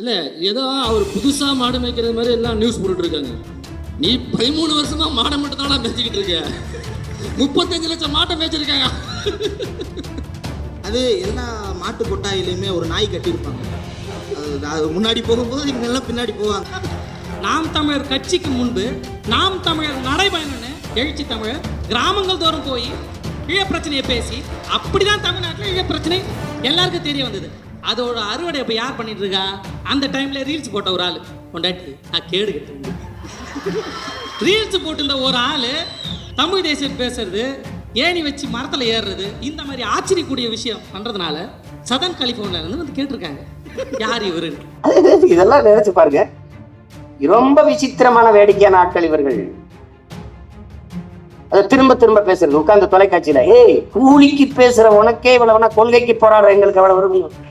இல்ல ஏதோ அவர் புதுசா மாடு மேய்க்கிறது மாதிரி எல்லாம் நியூஸ் போட்டுட்டு இருக்காங்க நீ பதிமூணு வருஷமா மாடை மட்டும் தான் மேய்ச்சிக்கிட்டு இருக்க. முப்பத்தஞ்சு லட்சம் மாட்டை மேய்ச்சிருக்காங்க. அது எல்லா மாட்டு கொட்டாயிலையுமே ஒரு நாய் கட்டியிருப்பாங்க. அது அது முன்னாடி போகும்போது இவங்க எல்லாம் பின்னாடி போவாங்க. நாம் தமிழர் கட்சிக்கு முன்பு நாம் தமிழர் நடைபயணம்னு எழுச்சி தமிழர் கிராமங்கள் தோறும் போய் ஈழ பிரச்சனையை பேசி அப்படிதான் தமிழ்நாட்டில் ஈழ பிரச்சனை எல்லாருக்கும் தெரிய வந்தது. அதோட அறுவடை இப்போ யார் பண்ணிட்டு இருக்கா? அந்த டைம்ல ரீல்ஸ் போட்ட ஒரு ஆள். கொண்டாட்டி நான் கேடு ரீல்ஸ் போட்டிருந்த ஒரு ஆள் தமிழ் தேசியம் பேசுறது ஏணி வச்சு மரத்தில் ஏறுறது இந்த மாதிரி ஆச்சரியக்கூடிய விஷயம் பண்றதுனால சதன் கலிஃபோர்னியால இருந்து வந்து கேட்டிருக்காங்க. யார் இவரு? இதெல்லாம் நினைச்சு பாருங்க. ரொம்ப விசித்திரமான வேடிக்கையான ஆட்கள் இவர்கள். அதை திரும்ப திரும்ப பேசுறது உட்காந்து தொலைக்காட்சியில ஏய் கூலிக்கு பேசுற உனக்கே இவ்வளவுனா கொள்கைக்கு போராடுற எங்களுக்கு அவ்வளவு வரும்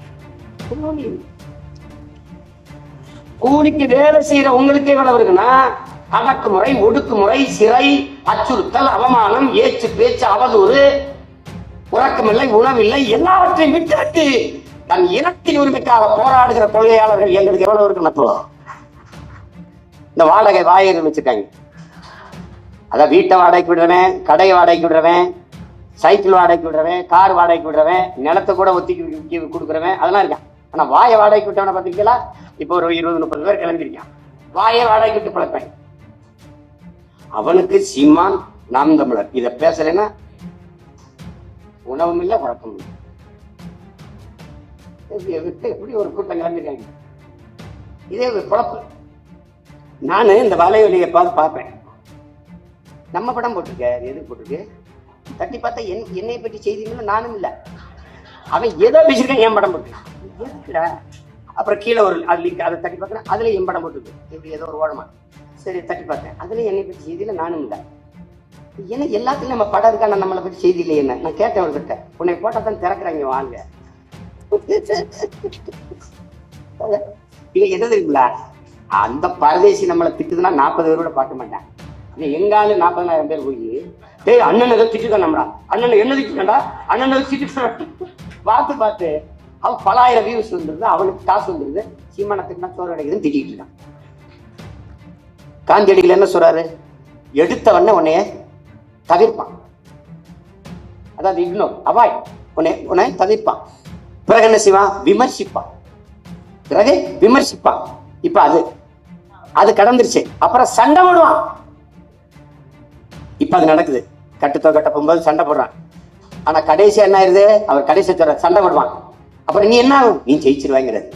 கூலிக்கு வேலை செய்யற உங்களுக்கு எவ்வளவு இருக்குன்னா அடக்குமுறை ஒடுக்குமுறை சிறை அச்சுறுத்தல் அவமானம் ஏச்சு பேச்சு அவதூறு உறக்கமில்லை உணவில்லை எல்லாவற்றையும் விட்டுவிட்டு தன் இனத்தின் உரிமைக்காக போராடுகிற கொள்கையாளர்கள் எங்களுக்கு எவ்வளவு இருக்கு நப்போ இந்த வாடகை வாயர்கள் வச்சிருக்காங்க அதான் வீட்டை வாடகைக்கு விடுறவன் கடையை வாடகைக்கு விடுறவன் சைக்கிள் வாடகைக்கு விடுறவன் கார் வாடகைக்கு விடுறவன் நிலத்தை கூட ஒத்திக்கி கொடுக்குறவன் அதெல்லாம் இருக்கான் ஆனா வாயை வாடகைக்கு விட்டவனை பார்த்துருக்கீங்களா? இப்போ ஒரு இருபது முப்பது பேர் கிளம்பிருக்கான் வாயை வாடகைக்கு விட்டு பழப்பேன் அவனுக்கு சீமான் நாம் தமிழர். இதை பேசலைன்னா உணவும் இல்லை குழப்பம் இல்லை. எப்படி ஒரு கூட்டம் கிளம்பிருக்காங்க இதே ஒரு குழப்பு நான் இந்த வலைவலியை பார்த்து பார்ப்பேன். நம்ம படம் போட்டிருக்க அது எது போட்டிருக்கு? தட்டி பார்த்தா என் என்னை பற்றி செய்திகளும் நானும் இல்லை. அவன் ஏதோ பேசியிருக்கான் என் படம் போட்டு. எதுக்குடா அப்புறம் கீழே ஒரு அது லிங்க் அதை தட்டி பார்க்குறேன். அதில் என் படம் போட்டுருக்கு. இப்படி ஏதோ ஒரு ஓடமா சரி தட்டி பார்த்தேன் அதில் என்னை பற்றி செய்தியில் நானும் இல்லை. ஏன்னா எல்லாத்துலயும் நம்ம படம் இருக்கா நான் நம்மளை பற்றி செய்தி இல்லையே என்ன? நான் கேட்டேன் அவர்கிட்ட. உன்னை போட்டால் தான் திறக்கிறாங்க வாங்க. இது என்ன தெரியுங்களா? அந்த பரதேசி நம்மளை திட்டுதுன்னா நாற்பது பேர் கூட பார்க்க மாட்டேன். இது எங்காலு நாற்பதாயிரம் பேர் போய் டேய் அண்ணன் ஏதோ திட்டுதான் நம்மளா. அண்ணன் என்ன திட்டுக்கண்டா அண்ணன் ஏதோ திட்டு பார்த்து பார்த்து. அவன் பலாயிரம் வியூஸ் வந்துருது அவனுக்கு காசு வந்துருது சீமானத்துக்கு நான் சோறு கிடைக்குதுன்னு திட்டிட்டு இருக்கான். காந்தியடிகள் என்ன சொல்றாரு? எடுத்த உன்னைய தவிர்ப்பான். அதாவது இக்னோர் அவாய் உன்னை உன்னை தவிர்ப்பான். பிறகு என்ன செய்வான்? விமர்சிப்பான். பிறகு விமர்சிப்பான். இப்ப அது அது கடந்துருச்சு. அப்புறம் சண்டை போடுவான். இப்ப அது நடக்குது. கட்டுத்தோ கட்ட போகும்போது சண்டை போடுறான். ஆனா கடைசி என்ன ஆயிருது? அவர் கடைசி சொல்ற சண்டை போடுவான். அப்புறம் நீ என்ன ஆகும்? நீ ஜெயிச்சிருவாங்கிறது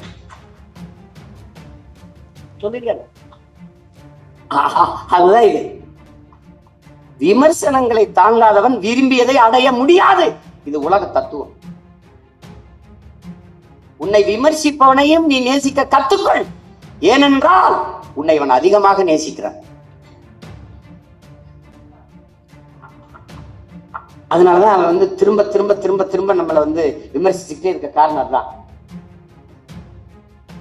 ஆஹா, அதுதான் இது. விமர்சனங்களை தாங்காதவன் விரும்பியதை அடைய முடியாது. இது உலக தத்துவம். உன்னை விமர்சிப்பவனையும் நீ நேசிக்க கத்துக்கொள். ஏனென்றால் உன்னை இவன் அதிகமாக நேசிக்கிறான். அதனால தான் அவன் வந்து திரும்ப திரும்ப திரும்ப திரும்ப நம்மளை வந்து விமர்சிச்சுக்கிட்டே இருக்க காரணம் அதுதான்.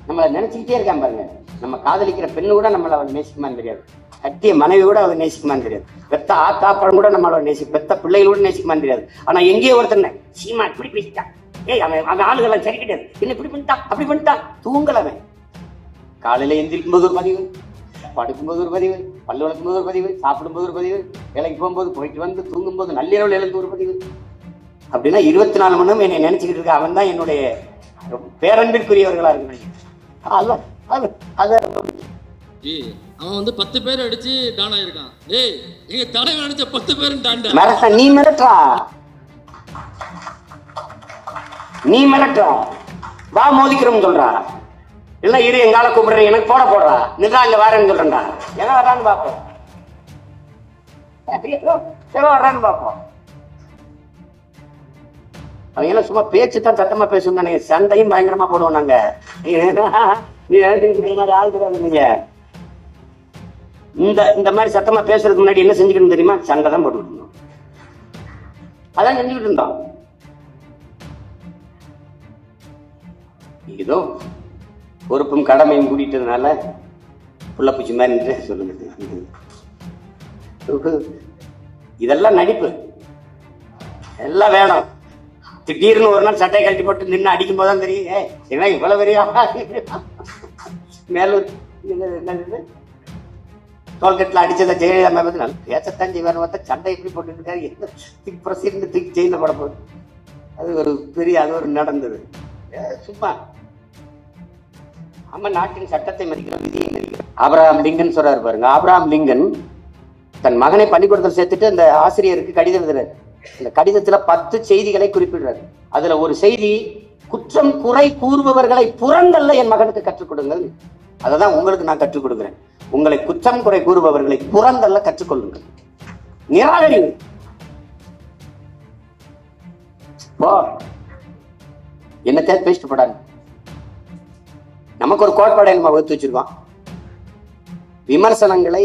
நம்மளை நினைச்சுக்கிட்டே இருக்கான் பாருங்க. நம்ம காதலிக்கிற பெண்ணு கூட நம்மளை அவன் நேசிக்குமான்னு தெரியாது. கட்டிய மனைவி கூட அவன் நேசிக்குமான்னு தெரியாது. பெத்த ஆத்தா பழம் கூட நம்மளை நேசி பெத்த பிள்ளைகள் கூட நேசிக்குமான்னு தெரியாது. ஆனா எங்கேயோ ஒருத்தன் சீமா இப்படி பேசிட்டான். ஏய் அவன் அந்த ஆளுகள்லாம் சரி கிடையாது என்ன இப்படி பண்ணிட்டான்? அப்படி பண்ணிட்டான். தூங்கல அவன். காலையில எந்திரிக்கும் போது ஒரு பதிவு. படுக்கும்போது ஒரு பதிவு பல்லு விளக்கும் போது ஒரு பதிவு சாப்பிடும்போது ஒரு பதிவு வேலைக்கு போகும்போது போயிட்டு வந்து தூங்கும்போது நள்ளிரவில் எழுந்து ஒரு பதிவு. அப்படின்னா இருபத்தி நாலு மணி நேரம் என்னை நினைச்சுக்கிட்டு இருக்க அவன் தான் என்னுடைய பேரன்பிற்குரியவர்களா இருக்கிறாங்க அதான் அது அது. அவன் வந்து பத்து பேர் அடிச்சு டான் ஆயிருக்கான். ஏய் எங்க தலைவன் அடிச்ச பத்து பேரும் டான்டா மிரட்ட நீ மிரட்டுறா நீ மிரட்டுறா வா மோதிக்கிறோம் சொல்றா. இல்ல இரு எங்கால கூப்பிடுறீங்க எனக்கு போட போடுறா. நிதா இல்ல வரேன்னு சொல்றேன்டா. எங்க வரான்னு பாப்போம் எங்க வர்றான்னு பாப்போம் அவங்க எல்லாம் சும்மா பேச்சு தான் சத்தமா பேசணும் நீங்க சண்டையும் பயங்கரமா போடுவோம் நாங்க. நீ ஆள் நீங்க? இந்த இந்த மாதிரி சத்தமா பேசுறதுக்கு முன்னாடி என்ன செஞ்சுக்கணும் தெரியுமா? சண்டை தான் போட்டுக்கிட்டு இருந்தோம். அதான் செஞ்சுக்கிட்டு இருந்தோம். ஏதோ பொறுப்பும் கடமையும் கூட்டிட்டதுனால புள்ளப்பூச்சி மாதிரி நின்று சொல்லுங்க. இதெல்லாம் நடிப்பு. எல்லாம் வேணும். திடீர்னு ஒரு நாள் சட்டை கழட்டி போட்டு நின்று அடிக்கும் போது தான் தெரியும். ஏ என்ன இவ்வளோ பெரிய ஆளா? மேலூர் என்னது டோல்கேட்டில் அடிச்சதை ஜெயலலிதா மேம் வந்து பேசத்தான் செய்வார். பார்த்தா சண்டை எப்படி போட்டுட்டு இருக்காரு? என்ன தூக்கி பிரசிடண்ட் தூக்கி ஜெயிலில் போட போகுது. அது ஒரு பெரிய அது ஒரு நடந்தது. சும்மா. நம்ம நாட்டின் சட்டத்தை மதிக்கிறோம் விதியை மதிக்கிறோம் ஆபிரகாம் லிங்கன் சொல்றாரு பாருங்க. ஆபிரகாம் லிங்கன் தன் மகனை பள்ளிக்கூடத்தில் சேர்த்துட்டு அந்த ஆசிரியருக்கு கடிதம் எழுதுறாரு. இந்த கடிதத்துல பத்து செய்திகளை குறிப்பிடுறாரு. அதுல ஒரு செய்தி குற்றம் குறை கூறுபவர்களை புறந்தல்ல என் மகனுக்கு கற்றுக் கொடுங்கள். அதை தான் உங்களுக்கு நான் கற்றுக் கொடுக்குறேன். உங்களை குற்றம் குறை கூறுபவர்களை புறந்தல்ல கற்றுக்கொள்ளுங்கள் நிராகரி. போ. என்னத்தையாவது பேசிட்டு போடாங்க நமக்கு ஒரு கோட்பாடை நம்ம வகுத்து வச்சிருக்கோம். விமர்சனங்களை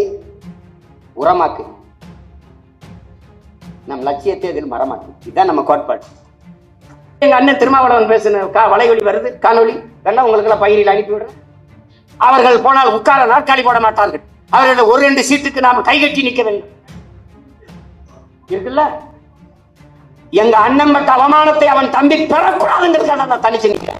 உரமாக்கு. நம் லட்சியத்தை இதில் மரமாக்கு. இதுதான் நம்ம கோட்பாடு. எங்க அண்ணன் திருமாவளவன் பேசின கா வலைவலி வருது காணொலி வேணா உங்களுக்கு எல்லாம் பயிரில் அனுப்பி விடுறேன். அவர்கள் போனால் உட்கார நாற்காலி போட மாட்டார்கள். அவர்கள் ஒரு ரெண்டு சீட்டுக்கு நாம் கைகட்டி நிற்க வேண்டும். இருக்குல்ல? எங்க அண்ணன் பட்ட அவமானத்தை அவன் தம்பி பெறக்கூடாதுங்கிறதுக்காக நான் தனிச்சு நிற்கிறேன்